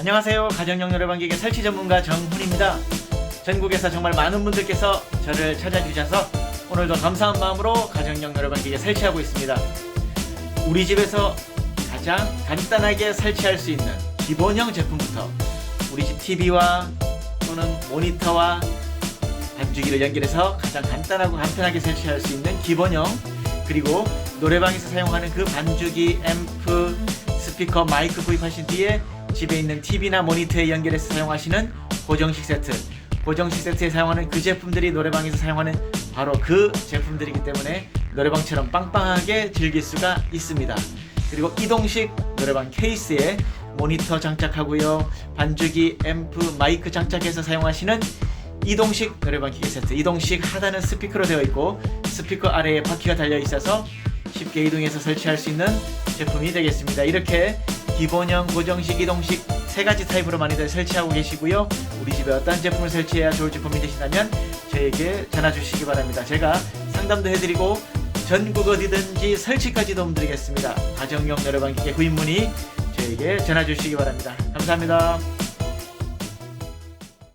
안녕하세요. 가정용 노래방기계 설치 전문가 정훈입니다. 전국에서 정말 많은 분들께서 저를 찾아주셔서 오늘도 감사한 마음으로 가정용 노래방기계 설치하고 있습니다. 우리 집에서 가장 간단하게 설치할 수 있는 기본형 제품부터 우리 집 TV와 또는 모니터와 반주기를 연결해서 가장 간단하고 간편하게 설치할 수 있는 기본형 그리고 노래방에서 사용하는 그 반주기, 앰프, 스피커, 마이크 구입하신 뒤에 집에 있는 TV나 모니터에 연결해서 사용하시는 고정식 세트 고정식 세트에 사용하는 그 제품들이 노래방에서 사용하는 바로 그 제품들이기 때문에 노래방처럼 빵빵하게 즐길 수가 있습니다. 그리고 이동식 노래방 케이스에 모니터 장착하고요. 반주기, 앰프, 마이크 장착해서 사용하시는 이동식 노래방 기계 세트. 이동식 하단은 스피커로 되어 있고 스피커 아래에 바퀴가 달려 있어서 쉽게 이동해서 설치할 수 있는 제품이 되겠습니다. 이렇게 기본형, 고정식, 이동식 세 가지 타입으로 많이들 설치하고 계시고요. 우리 집에 어떤 제품을 설치해야 좋을 제품이 되시다면 저에게 전화 주시기 바랍니다. 제가 상담도 해드리고 전국 어디든지 설치까지 도움드리겠습니다. 가정용 노래방 기계 구입 문의 저에게 전화 주시기 바랍니다. 감사합니다.